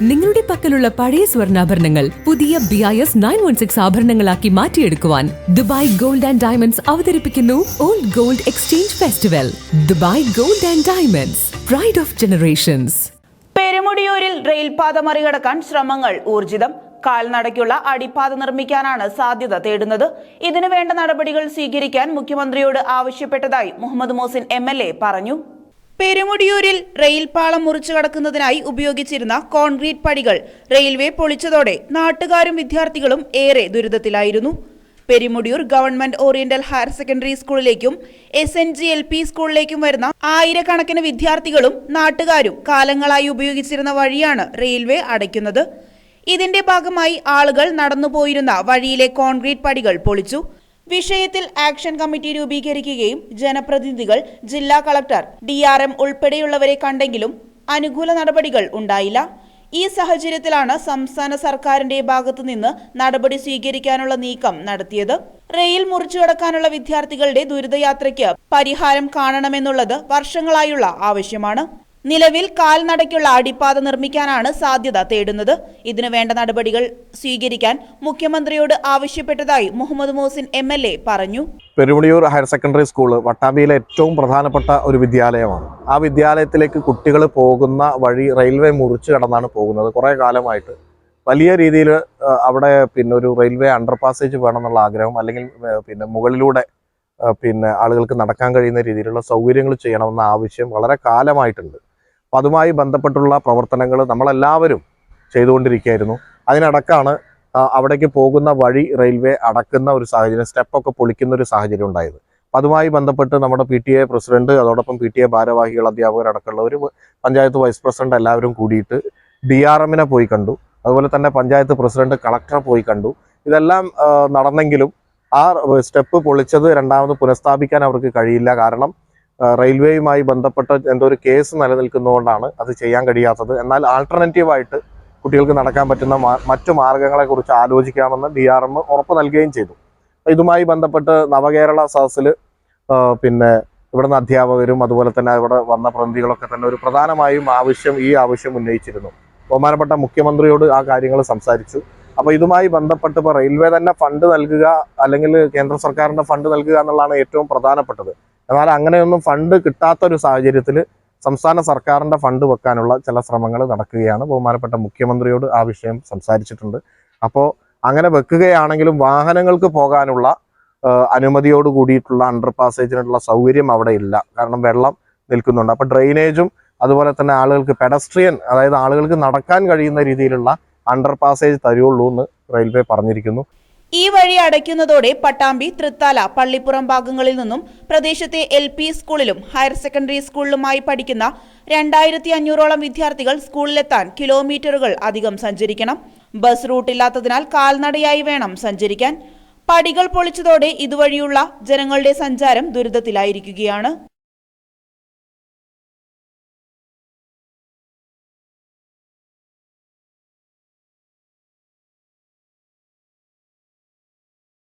നിങ്ങളുടെ പക്കലുള്ള പഴയ സ്വർണാഭരണങ്ങൾ പുതിയ B I S nine one six ആഭരണങ്ങളാക്കി മാറ്റിയെടുക്കുവാൻ ദുബായ് ഗോൾഡ് ആൻഡ് ഡയമണ്ട്സ് അവതരിപ്പിക്കുന്നു old gold exchange festival Dubai gold and diamonds pride of generations പെരുമുടിയൂരിൽ റെയിൽപാത മറികടക്കാൻ ശ്രമങ്ങൾ ഊർജിതം. കാൽനടയ്ക്കുള്ള അടിപ്പാത നിർമ്മിക്കാനാണ് സാധ്യത തേടുന്നത്. ഇതിനു വേണ്ട നടപടികൾ സ്വീകരിക്കാൻ മുഖ്യമന്ത്രിയോട് ആവശ്യപ്പെട്ടതായി മുഹമ്മദ് മോസിൻ എം പറഞ്ഞു. പെരുമുടിയൂരിൽ റെയിൽപാളം മുറിച്ചു കടക്കുന്നതിനായി ഉപയോഗിച്ചിരുന്ന കോൺക്രീറ്റ് പടികൾ റെയിൽവേ പൊളിച്ചതോടെ നാട്ടുകാരും വിദ്യാർത്ഥികളും ഏറെ ദുരിതത്തിലായിരുന്നു. Perumudiyoor government oriental higher secondary സ്കൂളിലേക്കും S N G L P സ്കൂളിലേക്കും വരുന്ന ആയിരക്കണക്കിന് വിദ്യാർത്ഥികളും നാട്ടുകാരും കാലങ്ങളായി ഉപയോഗിച്ചിരുന്ന വഴിയാണ് റെയിൽവേ അടയ്ക്കുന്നത്. ഇതിന്റെ ഭാഗമായി ആളുകൾ നടന്നുപോയിരുന്ന വഴിയിലെ കോൺക്രീറ്റ് പടികൾ പൊളിച്ചു. വിഷയത്തിൽ ആക്ഷൻ കമ്മിറ്റി രൂപീകരിക്കുകയും ജനപ്രതിനിധികൾ ജില്ലാ കളക്ടർ ഡി ആർ എം ഉൾപ്പെടെയുള്ളവരെ കണ്ടെങ്കിലും അനുകൂല നടപടികൾ ഉണ്ടായില്ല. ഈ സാഹചര്യത്തിലാണ് സംസ്ഥാന സർക്കാരിന്റെ ഭാഗത്തു നിന്ന് നടപടി സ്വീകരിക്കാനുള്ള നീക്കം നടത്തിയത്. റെയിൽ മുറിച്ചു കടക്കാനുള്ള വിദ്യാർത്ഥികളുടെ ദുരിതയാത്രയ്ക്ക് പരിഹാരം കാണണമെന്നുള്ളത് വർഷങ്ങളായുള്ള ആവശ്യമാണ്. നിലവിൽ കാൽനടയ്ക്കുള്ള അടിപ്പാത നിർമ്മിക്കാനാണ് സാധ്യത തേടുന്നത്. ഇതിനു വേണ്ട നടപടികൾ സ്വീകരിക്കാൻ മുഖ്യമന്ത്രിയോട് ആവശ്യപ്പെട്ടതായി മുഹമ്മദ് മോസിൻ എം പറഞ്ഞു. പെരുമണിയൂർ ഹയർ സെക്കൻഡറി സ്കൂൾ വട്ടാമ്പിയിലെ ഏറ്റവും പ്രധാനപ്പെട്ട ഒരു വിദ്യാലയമാണ്. ആ വിദ്യാലയത്തിലേക്ക് കുട്ടികൾ പോകുന്ന വഴി റെയിൽവേ മുറിച്ച് കടന്നാണ് പോകുന്നത്. കുറേ കാലമായിട്ട് വലിയ രീതിയിൽ അവിടെ പിന്നെ ഒരു റെയിൽവേ അണ്ടർ പാസേജ് വേണമെന്നുള്ള ആഗ്രഹം അല്ലെങ്കിൽ പിന്നെ മുകളിലൂടെ പിന്നെ ആളുകൾക്ക് നടക്കാൻ കഴിയുന്ന രീതിയിലുള്ള സൗകര്യങ്ങൾ ചെയ്യണമെന്ന ആവശ്യം വളരെ കാലമായിട്ടുണ്ട്. അപ്പം അതുമായി ബന്ധപ്പെട്ടുള്ള പ്രവർത്തനങ്ങൾ നമ്മളെല്ലാവരും ചെയ്തുകൊണ്ടിരിക്കുകയായിരുന്നു. അതിനടക്കാണ് അവിടേക്ക് പോകുന്ന വഴി റെയിൽവേ അടക്കുന്ന ഒരു സാഹചര്യം സ്റ്റെപ്പൊക്കെ പൊളിക്കുന്ന ഒരു സാഹചര്യം ഉണ്ടായത്. അപ്പം അതുമായി ബന്ധപ്പെട്ട് നമ്മുടെ പി ടി എ പ്രസിഡന്റ് അതോടൊപ്പം പി ടി എ ഭാരവാഹികൾ അധ്യാപകരടക്കമുള്ളവർ പഞ്ചായത്ത് വൈസ് പ്രസിഡന്റ് എല്ലാവരും കൂടിയിട്ട് ഡി ആർ എമ്മിനെ പോയി കണ്ടു. അതുപോലെ തന്നെ പഞ്ചായത്ത് പ്രസിഡന്റ് കളക്ടറെ പോയി കണ്ടു. ഇതെല്ലാം നടന്നെങ്കിലും ആ സ്റ്റെപ്പ് പൊളിച്ചത് രണ്ടാമത് പുനഃസ്ഥാപിക്കാൻ അവർക്ക് കഴിയില്ല. കാരണം റെയിൽവേയുമായി ബന്ധപ്പെട്ട എന്തോ ഒരു കേസ് നിലനിൽക്കുന്നതുകൊണ്ടാണ് അത് ചെയ്യാൻ കഴിയാത്തത്. എന്നാൽ ആൾട്ടർനേറ്റീവായിട്ട് കുട്ടികൾക്ക് നടക്കാൻ പറ്റുന്ന മറ്റു മാർഗങ്ങളെ കുറിച്ച് ആലോചിക്കാമെന്ന് ഡി ആർ എം ഉറപ്പ് നൽകുകയും ചെയ്തു. ഇതുമായി ബന്ധപ്പെട്ട് നവകേരള സദസ്സിൽ പിന്നെ ഇവിടുന്ന് അധ്യാപകരും അതുപോലെ തന്നെ ഇവിടെ വന്ന പ്രതിനിധികളൊക്കെ തന്നെ ഒരു പ്രധാനമായും ആവശ്യം ഈ ആവശ്യം ഉന്നയിച്ചിരുന്നു. ബഹുമാനപ്പെട്ട മുഖ്യമന്ത്രിയോട് ആ കാര്യങ്ങൾ സംസാരിച്ചു. അപ്പോൾ ഇതുമായി ബന്ധപ്പെട്ട് ഇപ്പോൾ റെയിൽവേ തന്നെ ഫണ്ട് നൽകുക അല്ലെങ്കിൽ കേന്ദ്ര സർക്കാരിന്റെ ഫണ്ട് നൽകുക എന്നുള്ളതാണ് ഏറ്റവും പ്രധാനപ്പെട്ടത്. എന്നാൽ അങ്ങനെയൊന്നും ഫണ്ട് കിട്ടാത്ത ഒരു സാഹചര്യത്തിൽ സംസ്ഥാന സർക്കാരിന്റെ ഫണ്ട് വെക്കാനുള്ള ചില ശ്രമങ്ങൾ നടക്കുകയാണ്. ബഹുമാനപ്പെട്ട മുഖ്യമന്ത്രിയോട് ആ വിഷയം സംസാരിച്ചിട്ടുണ്ട്. അപ്പോൾ അങ്ങനെ വെക്കുകയാണെങ്കിലും വാഹനങ്ങൾക്ക് പോകാനുള്ള അനുമതിയോട് കൂടിയിട്ടുള്ള അണ്ടർ പാസേജിനുള്ള സൗകര്യം അവിടെ ഇല്ല. കാരണം വെള്ളം നിൽക്കുന്നുണ്ട്. അപ്പോൾ ഡ്രെയിനേജും അതുപോലെ തന്നെ ആളുകൾക്ക് പെഡസ്ട്രിയൻ അതായത് ആളുകൾക്ക് നടക്കാൻ കഴിയുന്ന രീതിയിലുള്ള അണ്ടർ പാസേജ് തരുള്ളൂ എന്ന് റെയിൽവേ പറഞ്ഞിരിക്കുന്നു. ഈ വഴി അടയ്ക്കുന്നതോടെ പട്ടാമ്പി തൃത്താല പള്ളിപ്പുറം ഭാഗങ്ങളിൽ നിന്നും പ്രദേശത്തെ എൽ പി സ്കൂളിലും ഹയർ സെക്കൻഡറി സ്കൂളിലുമായി പഠിക്കുന്ന രണ്ടായിരത്തി അഞ്ഞൂറോളം വിദ്യാർത്ഥികൾ സ്കൂളിലെത്താൻ കിലോമീറ്ററുകൾ അധികം സഞ്ചരിക്കണം. ബസ് റൂട്ടില്ലാത്തതിനാൽ കാൽനടയായി വേണം സഞ്ചരിക്കാൻ. പടികൾ പൊളിച്ചതോടെ ഇതുവഴിയുള്ള ജനങ്ങളുടെ സഞ്ചാരം ദുരിതത്തിലായിരിക്കുകയാണ്.